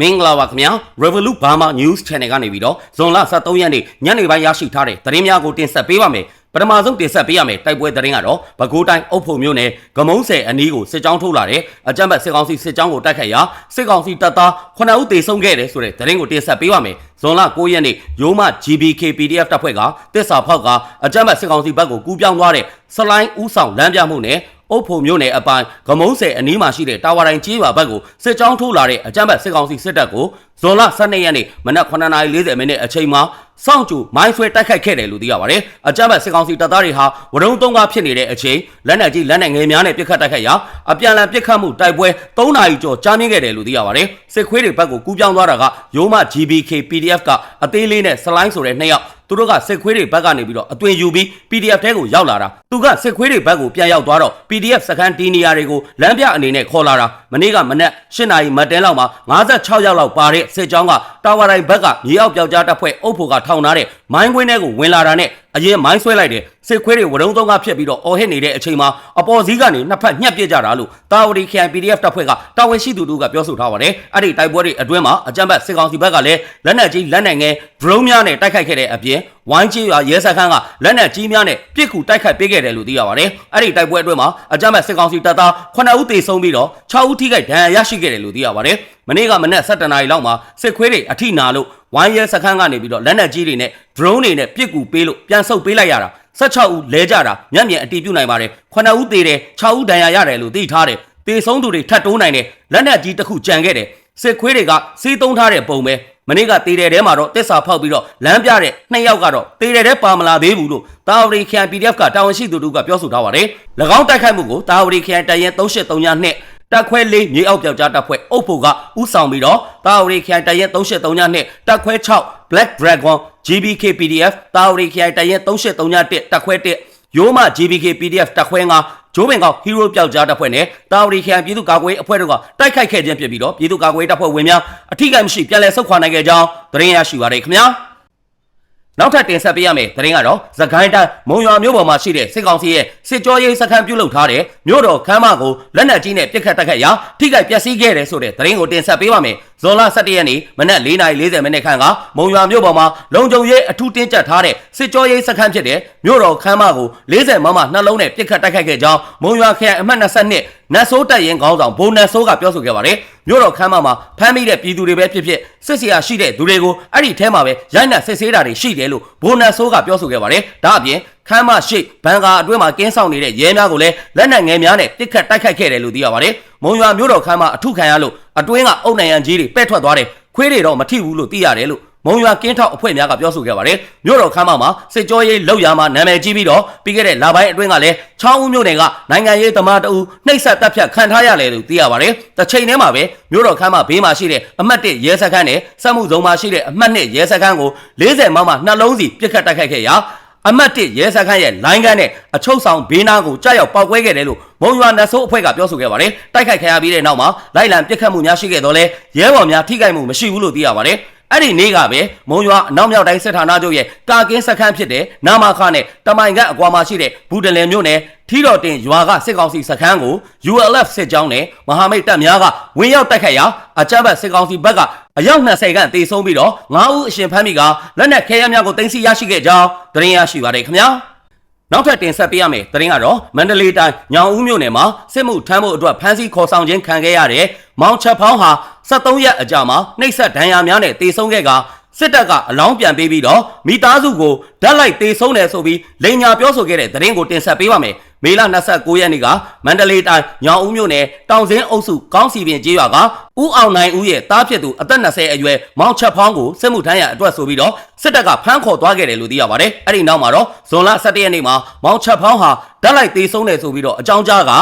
မင်္ဂလာပါခင်ဗျာ Revolut Burma News Channel ကနေပြီးတော့ဇွန်လ23ရက်နေ့ညနေပိုင်းရရှိထားတဲ့သတင်းများကိုတင်ဆက်ပေးပါမယ်ပထမဆုံးတင်ဆက်ပေးရမယ်တိုက်ပွဲသတင်းကတော့ပဲခူးတိုင်းအုပ်ဖို့မြို့နယ်ဂမုံးဆယ်အနီးကိုစစ်ကြောင်းထုတ်လာတဲ့အကြမ်းဖက်စစ်ကောင်စီစစ်ကြောင်းကိုတိုက်ခိုက်ရာစစ်ကောင်စီတပ်သား9ဦးသေဆုံးခဲ့တယ်ဆိုတဲ့သတင်းကိုတင်ဆက်ပေးပါမယ်ဇွန်လ9ရက်နေ့ရိုးမ GBK PDF တပ်ဖွဲ့ကတစ်စာဖောက်ကအကြမ်းဖက်စစ်ကောင်စီဘက်ကိုကူးပြောင်းသွားတဲ့စလိုင်းဦးဆောင်လမ်းပြမှုနဲ့ အုပ်ဖို့မြို့နယ်အပိုင်းဂမုံးဆယ်အနီးမှာရှိတဲ့တာဝါတိုင်းကြီးပါဘက်ကိုစစ်ကြောင်းထိုးလာတဲ့အကြမ်းဖက်စစ်ကောင်စီစစ်တပ်ကို ဇွန်လ12ရက်နေ့မနက်9:40မိနစ်အချိန်မှာစောင့်ကြိုမိုင်းဆွဲတိုက်ခိုက်ခဲ့တယ်လို့သိရပါတယ်။အကြမ်းဖက်စစ်ကောင်စီတပ်သားတွေဟာဝရုံသုံးကားဖြစ်နေတဲ့အချိန်လက်နက်ကြီးလက်နက်ငယ်များနဲ့ပစ်ခတ်တိုက်ခိုက်ရာအပြန်အလှန်ပစ်ခတ်မှုတိုက်ပွဲ3နာရီကျော်ကြာမြင့်ခဲ့တယ်လို့သိရပါတယ်။စစ်ခွေးတွေဘက်ကိုကူးပြောင်းသွားတာကရိုးမ GBK PDF ကအသေးလေးနဲ့စလိုင်းဆိုတဲ့နှစ်ယောက်သူတို့ကစစ်ခွေးတွေဘက်ကနေပြီးတော့အသွင်ယူပြီး PDF ထဲကိုရောက်လာတာသူကစစ်ခွေးတွေဘက်ကိုပြန်ရောက်သွားတော့ PDF စကန်တီနေယာတွေကိုလမ်းပြအနေနဲ့ခေါ်လာတာမနေ့ကမနက်၈နာရီမတ်တဲလောက်မှာ56ရောက်လောက်ပါတဲ့စစ်ကြောင်းကတာဝါတိုင်းဘက်ကမြေအောက်ပြောက်ကြားတပ်ဖွဲ့အုပ်ဖို့ကထောင်ထားတဲ့မိုင်းခွင်းထဲကိုဝင်လာတာနဲ့ အရင်မိုင်းဆွဲလိုက်တယ်စစ်ခွေးတွေဝရုံသုံးကဖြစ်ပြီးတော့အော်ဟစ်နေတဲ့အချိန်မှာအပေါ်စည်းကနေနှစ်ဖက်ညှက်ပစ်ကြတာလို့တာဝတီ KI PDF တပ်ဖွဲ့ကတာဝန်ရှိသူတို့ကပြောဆိုထားပါတယ်အဲ့ဒီတိုက်ပွဲတွေအတွင်းမှာအကြမ်းဖက်စစ်ကောင်စီဘက်ကလည်းလက်နက်ကြီးလက်နက်ငယ် drone များနဲ့တိုက်ခိုက်ခဲ့တဲ့အပြင်ဝိုင်းကြီးရွာရဲစခန်းကလက်နက်ကြီးများနဲ့ပစ်ကူတိုက်ခိုက်ပေးခဲ့တယ်လို့သိရပါတယ်အဲ့ဒီတိုက်ပွဲအတွင်းမှာအကြမ်းဖက်စစ်ကောင်စီတပ်သား9ဦးသေဆုံးပြီးတော့6ဦးထိခိုက်ဒဏ်ရာရရှိခဲ့တယ်လို့သိရပါတယ်မနေ့ကမနက်7:00နာရီလောက်မှာစစ်ခွေးတွေအထိနာလို့ဝိုင်းရဲစခန်းကနေပြီးတော့လက်နက်ကြီးတွေနဲ့ drone တွေနဲ့ပစ်ကူပေးလို့ပြန်ဆုတ်ပေးလိုက်ရတာ16ဦးလဲကြတာမျက်မြင်အတီးပြုတ်နိုင်ပါတယ်9ဦးသေတယ်6ဦးဒဏ်ရာရတယ်လို့သိထားတယ်သေဆုံးသူတွေထပ်တိုးနိုင်တယ်လက်နက်ကြီးတစ်ခုကြံခဲ့တယ်စစ်ခွေးတွေကစီးသုံးထားတဲ့ပုံပဲမနေ့ကတေးတယ်ထဲမှာတော့တစ်စာဖောက်ပြီးတော့လမ်းပြတဲ့နှစ်ယောက်ကတော့တေးတယ်ထဲပါမလာသေးဘူးလို့တာဝရီခရိုင် PDF ကတာဝန်ရှိသူတို့ကပြောဆိုထားပါတယ်၎င်းတိုက်ခိုက်မှုကိုတာဝရီခရိုင်တရဲ383ညနှစ် တက်ခွဲလေးမြေအောက်ပြောက်ကြားတပ်ဖွဲ့အုပ်ဖို့ကဥဆောင်ပြီးတော့တာဝရီခရိုင်တရဲ383ညနှစ်တက်ခွဲ6 Black Dragon GBK PDF တာဝရီခရိုင်တရဲ383ည1တက်ခွဲ1ရိုးမ GBK PDF တက်ခွဲ9ဂျိုးပင်ကောင်ဟီးရိုးပျောက်ကြားတပ်ဖွဲ့နဲ့တာဝရီခရိုင်ပြည်သူ့ကာကွယ်ရေးအဖွဲ့တို့ကတိုက်ခိုက်ခဲ့ခြင်းဖြစ်ပြီးတော့ပြည်သူ့ကာကွယ်ရေးတပ်ဖွဲ့ဝင်များအထိကိမရှိပြန်လည်ဆုတ်ခွာနိုင်ခဲ့ကြောင်းသတင်းရရှိပါရခင်ဗျာ နောက်ထပ်တင်ဆက်ပေးရမယ့်သတင်းကတော့သခိုင်းတိုင်းမုံရွာမြို့ပေါ်မှာရှိတဲ့စစ်ကောင်စီရဲ့စစ်ကြောရေးစခန်းပြုလုပ်ထားတဲ့မြို့တော်ခမ်းမကိုလက်နက်ကြီးနဲ့ပစ်ခတ်တိုက်ခိုက်ရာထိခိုက်ပျက်စီးခဲ့တယ်ဆိုတဲ့သတင်းကိုတင်ဆက်ပေးပါမယ်။ဇွန်လ17ရက်နေ့မနက်4:40မိနစ်ခန့်ကမုံရွာမြို့ပေါ်မှာလုံခြုံရေးအထူးတင်းကျပ်ထားတဲ့စစ်ကြောရေးစခန်းဖြစ်တဲ့မြို့တော်ခမ်းမကို40မမနှလုံးနဲ့ပစ်ခတ်တိုက်ခိုက်ခဲ့ကြောင်းမုံရွာခရိုင်အမှတ်22 နတ်ဆိုးတပ်ရင်ခေါင်းဆောင်ဘိုနတ်ဆိုးကပြောဆိုခဲ့ပါတယ်။မြို့တော်ခမ်းမမှာဖမ်းမိတဲ့ပြည်သူတွေပဲဖြစ်ဖြစ်စစ်စရာရှိတဲ့သူတွေကိုအဲ့ဒီထဲမှာပဲရိုက်နှက်စစ်ဆေးတာတွေရှိတယ်လို့ဘိုနတ်ဆိုးကပြောဆိုခဲ့ပါတယ်။ဒါအပြင်ခမ်းမရှိဘန်ကာအတွင်းမှာကင်းဆောင်နေတဲ့ရဲများကိုလည်းလက်နက်ငယ်များနဲ့ပစ်ခတ်တိုက်ခိုက်ခဲ့တယ်လို့သိရပါတယ်။မုံရွာမြို့တော်ခမ်းမအထုခံရလို့အတွင်းကအုတ်နိုင်ရန်ကြီးတွေပဲ့ထွက်သွားတယ်။ခွေးတွေတော့မထိဘူးလို့သိရတယ်လို့ မုံရွာကင်းထောက်အဖွဲ့များကပြောဆိုခဲ့ပါတယ်မြို့တော်ခမ်းမမှာစစ်ကြောရေးလောက်ရမှာနာမည်ကြီးပြီးတော့ပြီးခဲ့တဲ့လပိုင်းအတွင်းကလည်းချောင်းဦးမြို့နယ်ကနိုင်ငံရေးသမားတအူနှိပ်စက်တပ်ဖြတ်ခံထားရတယ်လို့သိရပါတယ်တစ်ချိန်တည်းမှာပဲမြို့တော်ခမ်းမဘေးမှာရှိတဲ့အမှတ်1ရဲစခန်းနဲ့စက်မှုဇုံမှာရှိတဲ့အမှတ်2ရဲစခန်းကို40မမနှလုံးစီပစ်ခတ်တိုက်ခိုက်ခဲ့ရာအမတ်1ရဲစခန်းရဲ့လိုင်းကန်းနဲ့အချုပ်ဆောင်ဘေးနားကိုကြားရောက်ပောက်ကွဲခဲ့တယ်လို့မုံရွာနတ်ဆိုးအဖွဲ့ကပြောဆိုခဲ့ပါတယ်။တိုက်ခိုက်ခံရပြီးတဲ့နောက်မှာလိုက်လံပစ်ခတ်မှုများရှိခဲ့တော့လဲရဲဘော်များထိခိုက်မှုမရှိဘူးလို့သိရပါတယ်။ အဲ့ဒီနေ့ကပဲမုံရွာအနောက်မြောက်တိုင်းစစ်ဌာနချုပ်ရဲ့ကာကင်းစခန်းဖြစ်တဲ့နာမခနဲ့တမိုင်ကအကွာမှာရှိတဲ့ဘူးတလင်မြို့နယ်ထီတော်တင်ရွာကစစ်ကောင်စီစခန်းကို ULF စစ်ကြောင်းနဲ့မဟာမိတ်တပ်များကဝင်ရောက်တိုက်ခိုက်ရာအကြမ်းဖက်စစ်ကောင်စီဘက်ကအယောက်20ခန့်တေဆုံးပြီးတော့9ဦးအရှင်ဖမ်းမိကလက်နက်ခဲယမ်းများကိုတင်စီရရှိခဲ့ကြောင်းသတင်းရရှိပါတယ်ခင်ဗျာ နောက်ထပ်တင်ဆက်ပေးရမယ့်သတင်းကတော့မန္တလေးတိုင်းညောင်ဦးမြို့နယ်မှာစစ်မှုထမ်းဖို့အတွက်ဖမ်းဆီးခေါ်ဆောင်ခြင်းခံခဲ့ရတဲ့မောင်ချက်ဖောင်းဟာ73ရက်အကြာမှာနှိပ်စက်ဒဏ်ရာများနဲ့တေဆုံးခဲ့က စစ်တပ်ကအလောင်းပြန်ပေးပြီးတော့မိသားစုကိုဓာတ်လိုက်တေဆုံးတယ်ဆိုပြီးလိန်ညာပြောဆိုခဲ့တဲ့သတင်းကိုတင်ဆက်ပေးပါမယ်မေလ29ရက်နေ့ကမန္တလေးတိုင်းညောင်ဦးမြို့နယ်တောင်စင်းအုပ်စုကောင်းစီပင်ကျေးရွာကဦးအောင်နိုင်ဦးရဲ့တားဖြစ်သူအသက်20အရွယ်မောင်ချက်ဖောင်းကိုစစ်မှုထမ်းရအတွက်ဆိုပြီးတော့စစ်တပ်ကဖမ်းခေါ်သွားခဲ့တယ်လို့သိရပါတယ်။အဲ့ဒီနောက်မှာတော့ဇွန်လ17ရက်နေ့မှာမောင်ချက်ဖောင်းဟာဓာတ်လိုက်သေးဆုံးတယ်ဆိုပြီးတော့အကြောင်းကြားက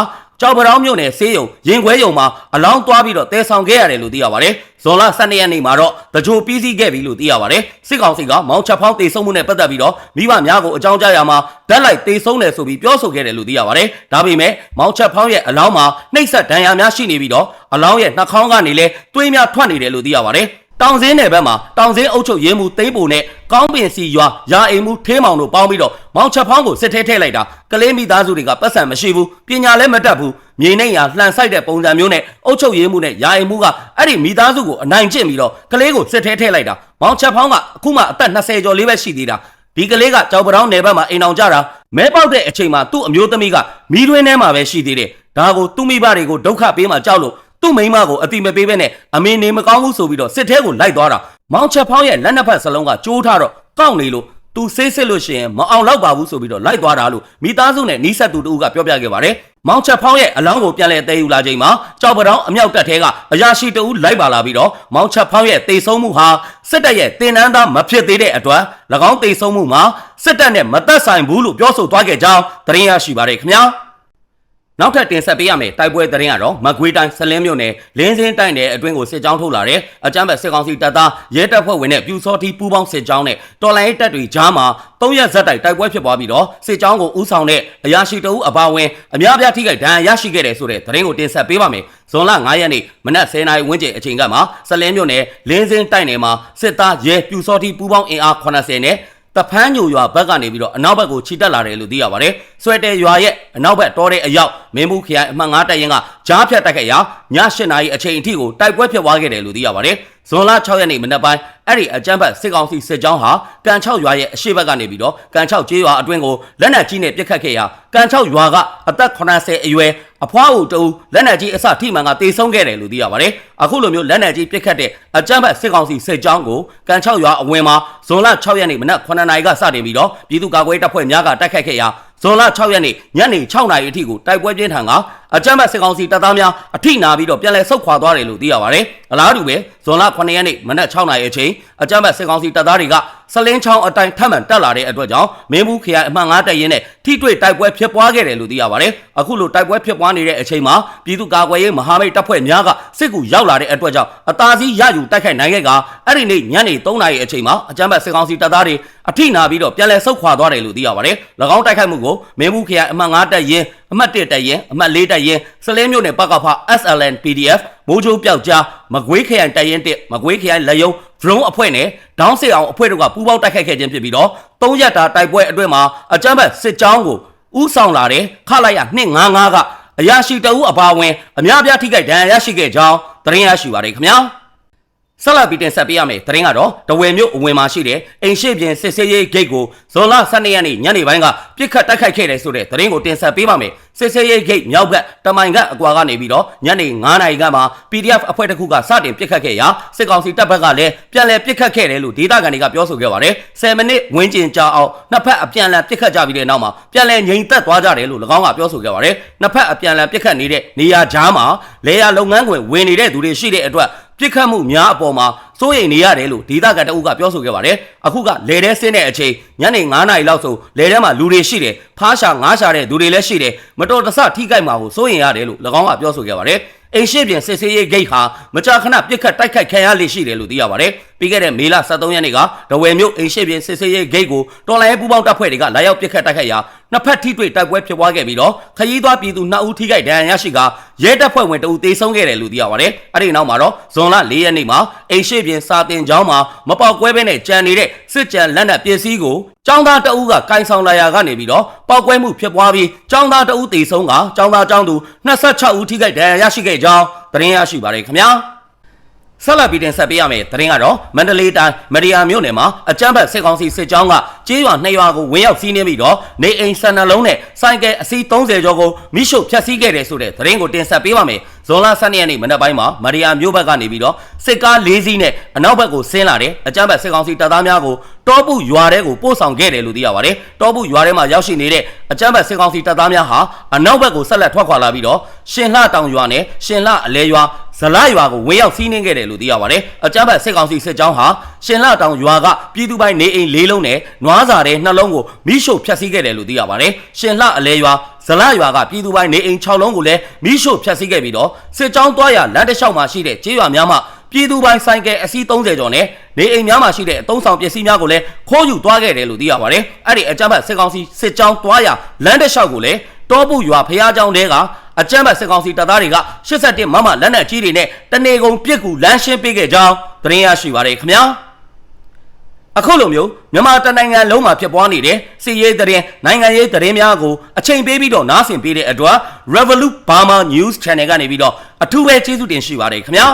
ကြောက်ပတောင်းမြို့နယ်ဆေးရုံရင်ခွဲရုံမှာအလောင်းသွားပြီးတော့တဲဆောင်ခဲ့ရတယ်လို့သိရပါတယ်။ဇွန်လ12ရက်နေ့မှာတော့တကြိုပြီးစီးခဲ့ပြီလို့သိရပါတယ်။စစ်ကောင်စီကမောင်ချက်ဖောင်းတေဆုံးမှုနဲ့ပတ်သက်ပြီးတော့မိဘများကိုအကြောင်းကြားရမှာဓာတ်လိုက်တေဆုံးတယ်ဆိုပြီးပြောဆိုခဲ့တယ်လို့သိရပါတယ်။ဒါပေမဲ့မောင်ချက်ဖောင်းရဲ့အလောင်းမှာနှိပ်စက်ဒဏ်ရာများရှိနေပြီးတော့အလောင်းရဲ့နှာခေါင်းကနေလဲသွေးများထွက်နေတယ်လို့သိရပါတယ်။ တောင်စင်းနယ်ဘက်မှာတောင်စင်းအုပ်ချုပ်ရေးမှုသိမ့်ပုံနဲ့ကောင်းပင်စီရွာရာအိမ်မှုထေးမောင်တို့ပေါင်းပြီးတော့မောင်ချက်ဖောင်းကိုစစ်ထဲထည့်လိုက်တာကလေးမိသားစုတွေကပတ်စံမရှိဘူးပညာလည်းမတတ်ဘူးမြေနှိမ့်ရာလှန်ဆိုင်တဲ့ပုံစံမျိုးနဲ့အုပ်ချုပ်ရေးမှုနဲ့ရာအိမ်မှုကအဲ့ဒီမိသားစုကိုအနိုင်ကျင့်ပြီးတော့ကလေးကိုစစ်ထဲထည့်လိုက်တာမောင်ချက်ဖောင်းကအခုမှအသက်20ကျော်လေးပဲရှိသေးတာဒီကလေးကကြောက်ပတောင်းနယ်ဘက်မှာအိမ်အောင်ကြတာမဲပေါက်တဲ့အချိန်မှာသူ့အမျိုးသမီးကမီးတွင်းထဲမှာပဲရှိသေးတယ်ဒါကိုသူ့မိဘတွေကိုဒုက္ခပေးမှကြောက်လို့ သူ့မိန်းမကိုအတိမပေးဘဲနဲ့အမေနေမကောင်းဘူးဆိုပြီးတော့စစ်ထဲကိုလိုက်သွားတာမောင်ချက်ဖောင်းရဲ့လက်နှစ်ဖက်စလုံးကကျိုးထားတော့ကောက်နေလို့သူဆေးစစ်လို့ရှိရင်မအောင်တော့ပါဘူးဆိုပြီးတော့လိုက်သွားတာလို့မိသားစုနဲ့နီးစပ်သူတို့ကပြောပြခဲ့ပါတယ်မောင်ချက်ဖောင်းရဲ့အလောင်းကိုပြန်လဲတဲယူလာချိန်မှာကြောက်ပတောင်းအမြောက်တက်ထဲကအရာရှိတဦးလိုက်ပါလာပြီးတော့မောင်ချက်ဖောင်းရဲ့တေဆုံးမှုဟာစစ်တပ်ရဲ့တင်နန်းသားမဖြစ်သေးတဲ့အတွက်၎င်းတေဆုံးမှုမှာစစ်တပ်နဲ့မသက်ဆိုင်ဘူးလို့ပြောဆိုသွားခဲ့ကြောင်းသတင်းရရှိပါတယ်ခင်ဗျာ နောက်ထပ်တင်ဆက်ပေးရမယ်တိုက်ပွဲသတင်းကတော့မကွေးတိုင်းဆလင်းမြို့နယ်လင်းစင်းတိုင်းနယ်အတွင်းကိုစစ်ကြောင်းထုတ်လာတဲ့အကြမ်းဖက်စစ်ကောင်စီတပ်သားရဲတပ်ဖွဲ့ဝင်နဲ့ပြူစောတီပူးပေါင်းစစ်ကြောင်းနဲ့တော်လိုင်းရေးတပ်တွေကြားမှာ၃ရက်ဇက်တိုက်တိုက်ပွဲဖြစ်ပွားပြီးတော့စစ်ကြောင်းကိုဦးဆောင်တဲ့အရာရှိတအုပ်အပါအဝင်အများအပြားထိခိုက်ဒဏ်ရာရရှိခဲ့တယ်ဆိုတဲ့သတင်းကိုတင်ဆက်ပေးပါမယ်ဇွန်လ9ရက်နေ့မနက်10:00နာရီဝန်းကျင်အချိန်ကမှဆလင်းမြို့နယ်လင်းစင်းတိုင်းနယ်မှာစစ်သားရဲပြူစောတီပူးပေါင်းအင်အား80နဲ့ တဖန်းညိုရွာဘက်ကနေပြီးတော့အနောက်ဘက်ကိုခြိတက်လာတယ်လို့သိရပါတယ်။ဆွဲတဲရွာရဲ့အနောက်ဘက်တော်တဲ့အရောက်မင်းမှုခရိုင်အမှတ်9တပ်ရင်းကကြားဖြတ်တိုက်ခိုက်ရာည8နာရီအချိန်အထိကိုတိုက်ပွဲဖြစ်ပွားခဲ့တယ်လို့သိရပါတယ်။ ဇွန်လ6ရက်နေ့မနက်ပိုင်းအဲ့ဒီအကြမ်းဖက်စစ်ကောင်စီစစ်ကြောင်းဟာကန်6ရွာရဲ့အရှိဘက်ကနေပြီးတော့ကန်6ကျေးရွာအတွင်းကိုလက်နက်ကြီးနဲ့ပစ်ခတ်ခဲ့ရာကန်6ရွာကအသက်80အရွယ်အဖွားဦးတူလက်နက်ကြီးအစထိမှန်ကတေဆုံးခဲ့တယ်လို့သိရပါတယ်။အခုလိုမျိုးလက်နက်ကြီးပစ်ခတ်တဲ့အကြမ်းဖက်စစ်ကောင်စီစစ်ကြောင်းကိုကန်6ရွာအဝင်မှာဇွန်လ6ရက်နေ့မနက်9နာရီကစတင်ပြီးတော့ပြည်သူ့ကာကွယ်ရေးတပ်ဖွဲ့များကတိုက်ခိုက်ခဲ့ရာဇွန်လ6ရက်နေ့ညနေ6နာရီအထိကိုတိုက်ပွဲပြင်းထန်ကအကြမ်းဖက်စစ်ကောင်စီတပ်သားများအထိနာပြီးတော့ပြန်လည်ဆုတ်ခွာသွားတယ်လို့သိရပါတယ်။အလားတူပဲဇွန်လ9ရက်နေ့မနက်6နာရီအချိန်အကြမ်းဖက်စစ်ကောင်စီတပ်သားတွေကစလင်းချောင်းအတိုင်းထပ်မံတက်လာတဲ့အတွက်ကြောင့်မင်းဘူးခရိုင်အမှတ်9တပ်ရင်းနဲ့ထိတွေ့တိုက်ပွဲဖြစ်ပွားခဲ့တယ်လို့သိရပါတယ်။အခုလိုတိုက်ပွဲဖြစ်ပွားနေတဲ့အချိန်မှာပြည်သူ့ကာကွယ်ရေးမဟာမိတ်တပ်ဖွဲ့များကစစ်ကူရောက်လာတဲ့အတွက်ကြောင့်အသာစီးရယူတိုက်ခိုက်နိုင်ခဲ့ကအဲ့ဒီနေ့ညနေ3နာရီအချိန်မှာအကြမ်းဖက်စစ်ကောင်စီတပ်သားတွေအထိနာပြီးတော့ပြန်လည်ဆုတ်ခွာသွားတယ်လို့သိရပါတယ်။၎င်းတိုက်ခိုက်မှုကိုမင်းဘူးခရိုင်အမှတ်9တပ်ရင်းအမှတ်1တပ်ရင်းအမှတ်4တပ်ရင်းစလင်းမြို့နယ်ပကဖ SLN PDF မိုးချိုးပြောက်ကြားမကွေးခရိုင်တပ်ရင်း1မကွေးခရိုင်လက်ယုံ drone အဖွဲ့နဲ့ဒေါင်းစစ်အောင်အဖွဲ့တို့ကပူးပေါင်းတိုက်ခိုက်ခဲ့ခြင်းဖြစ်ပြီးတော့၃ရက်တာတိုက်ပွဲအတွင်းမှာအကြမ်းဖက်စစ်ကြောင်းကိုဥဆောင်လာတဲ့ခလိုက်ရ255ကအရာရှိတအုပ်အပါအဝင်အများပြားထိခိုက်ဒဏ်ရာရရှိခဲ့ကြောင်းသတင်းရရှိပါတယ်ခင်ဗျာ ဆက်လက်ပြီးတင်ဆက်ပေးရမယ်သတင်းကတော့တဝယ်မြို့အဝင်မှာရှိတဲ့အိမ်ရှိပြင်စစ်စေးရေးဂိတ်ကိုဇွန်လ12ရက်နေ့ညနေပိုင်းကပြစ်ခတ်တိုက်ခိုက်ခဲ့တယ်ဆိုတဲ့သတင်းကိုတင်ဆက်ပေးပါမယ်စစ်စေးရေးဂိတ်မြောက်ဘက်တမိုင်ကအကွာကနေပြီးတော့ညနေ9နာရီကမှ PDF အဖွဲ့တစ်ခုကစတင်ပြစ်ခတ်ခဲ့ရာစစ်ကောင်စီတပ်ဘက်ကလည်းပြန်လည်ပြစ်ခတ်ခဲ့တယ်လို့ဒေသခံတွေကပြောဆိုခဲ့ပါတယ်10မိနစ်ဝန်းကျင်ကြာအောင်နှစ်ဖက်အပြန်အလှန်ပြစ်ခတ်ကြပြီးတဲ့နောက်မှာပြန်လည်ငြိမ်သက်သွားကြတယ်လို့၎င်းကပြောဆိုခဲ့ပါတယ်နှစ်ဖက်အပြန်အလှန်ပြစ်ခတ်နေတဲ့နေရာကြားမှာလေယာလုပ်ငန်းခွင်ဝင်နေတဲ့သူတွေရှိတဲ့အတွက် ပြစ်ခတ်မှုများအပေါ်မှာစိုးရိမ်နေရတယ်လို့ဒေသခံတအုပ်ကပြောဆိုခဲ့ပါတယ်။အခုကလေထဲဆင်းတဲ့အချိန်ညနေ9နာရီလောက်ဆိုလေထဲမှာလူတွေရှိတယ်။ဖားရှာငားရှာတဲ့လူတွေလည်းရှိတယ်။မတော်တဆထိခိုက်မှာကိုစိုးရိမ်ရတယ်လို့၎င်းကပြောဆိုခဲ့ပါတယ်။အိမ်ရှိပြင်စစ်ဆေးရေးဂိတ်ဟာမကြာခဏပြစ်ခတ်တိုက်ခိုက်ခံရလေရှိတယ်လို့သိရပါတယ်။ပြီးခဲ့တဲ့မေလ23ရက်နေ့ကဒဝယ်မြို့အိမ်ရှိပြင်စစ်ဆေးရေးဂိတ်ကိုတော်လိုင်းပူပေါင်းတပ်ဖွဲ့တွေကလာရောက်ပြစ်ခတ်တိုက်ခိုက်ရာနှစ်ဖက်ထိတွေ့တိုက်ပွဲဖြစ်ပွားခဲ့ပြီးတော့ခရီးသွားပြည်သူ2ဦးထိခိုက်ဒဏ်ရာရရှိကရဲတပ်ဖွဲ့ဝင်2ဦးသေဆုံးခဲ့တယ်လို့သိရပါတယ်။အဲ့ဒီနောက်မှာတော့ဇွန်လ4ရက်နေ့မှာအိမ်ရှိပြင်စာတင်ကျောင်းမှာမပေါက်ကွဲဘဲနဲ့ကြံနေတဲ့စစ်ကြံလက်နက်ပစ္စည်းကိုကျောင်းသားတအုပ်ကကင်ဆောင်လာရာကနေပြီးတော့ပောက်ကွဲမှုဖြစ်ပွားပြီးကျောင်းသားတအုပ်သေဆုံးကကျောင်းသားကျောင်းသူ26ဦးထိခိုက်ဒဏ်ရာရရှိခဲ့ကြောင်းသတင်းရရှိပါတယ်ခင်ဗျာ။ ဆက်လက်ပြီးတင်ဆက်ပေးရမယ့်သတင်းကတော့မန္တလေးတိုင်းမရီယာမြို့နယ်မှာအကြမ်းဖက်စစ်ကောင်စီစစ်ကြောင်းကကျေးရွာနှစ်ရွာကိုဝင်ရောက်စီးနင်းပြီးတော့နေအိမ်ဆန်နှလုံးနဲ့ဆိုင်ကယ်အစီး30ကျော်ကိုမိရှုဖျက်ဆီးခဲ့တယ်ဆိုတဲ့သတင်းကိုတင်ဆက်ပေးပါမယ်။ဇွန်လ12ရက်နေ့မနက်ပိုင်းမှာမရီယာမြို့ဘက်ကနေပြီးတော့စစ်ကား၄စီးနဲ့အနောက်ဘက်ကိုဆင်းလာတဲ့အကြမ်းဖက်စစ်ကောင်စီတပ်သားများကိုတောပုရွာထဲကိုပို့ဆောင်ခဲ့တယ်လို့သိရပါတယ်။တောပုရွာထဲမှာရောက်ရှိနေတဲ့အကြမ်းဖက်စစ်ကောင်စီတပ်သားများဟာအနောက်ဘက်ကိုဆက်လက်ထွက်ခွာလာပြီးတော့ရှင်လှတောင်ရွာနဲ့ရှင်လှအလဲရွာ ဇလရွာကိုဝင်ရောက်စီးနင်းခဲ့တယ်လို့သိရပါတယ်။အကြမ်းဖက်စစ်ကောင်စီစစ်ကြောင်းဟာရှင်လှတောင်ရွာကပြည်သူပိုင်နေအိမ်၄လုံးနဲ့နွားစာတဲ့နှလုံးကိုမိရှို့ဖျက်ဆီးခဲ့တယ်လို့သိရပါတယ်။ရှင်လှအလဲရွာဇလရွာကပြည်သူပိုင်နေအိမ်6လုံးကိုလည်းမိရှို့ဖျက်ဆီးခဲ့ပြီးတော့စစ်ကြောင်းသွားရလမ်းတစ်လျှောက်မှာရှိတဲ့ကျေးရွာများမှာပြည်သူပိုင်ဆိုင်ကယ်အစီး30ကျော်နဲ့နေအိမ်များမှာရှိတဲ့အသုံးဆောင်ပစ္စည်းများကိုလည်းခိုးယူသွားခဲ့တယ်လို့သိရပါတယ်။အဲ့ဒီအကြမ်းဖက်စစ်ကောင်စီစစ်ကြောင်းသွားရလမ်းတစ်လျှောက်ကိုလည်းတောပုရွာဖျားเจ้าတဲက အကြမ်းဖက်စစ်ကောင်စီတပ်သားတွေက81မမလက်နက်ကြီးတွေနဲ့တနေကုန်ပြစ်ကူလမ်းရှင်းပေးခဲ့ကြောင်းတသတင်းရရှိပါတယ်ခင်ဗျာအခုလိုမျိုးမြန်မာတနိုင်ငံလုံးမှာဖြစ်ပွားနေတဲ့စီရေးသတင်းနိုင်ငံရေးသတင်းများကိုအချိန်ပေးပြီးတော့နားဆင်ပေးတဲ့အတွက် Revolut Burma News Channel ကနေပြီးတော့အထူးပဲကျေးဇူးတင်ရှိပါတယ်ခင်ဗျာ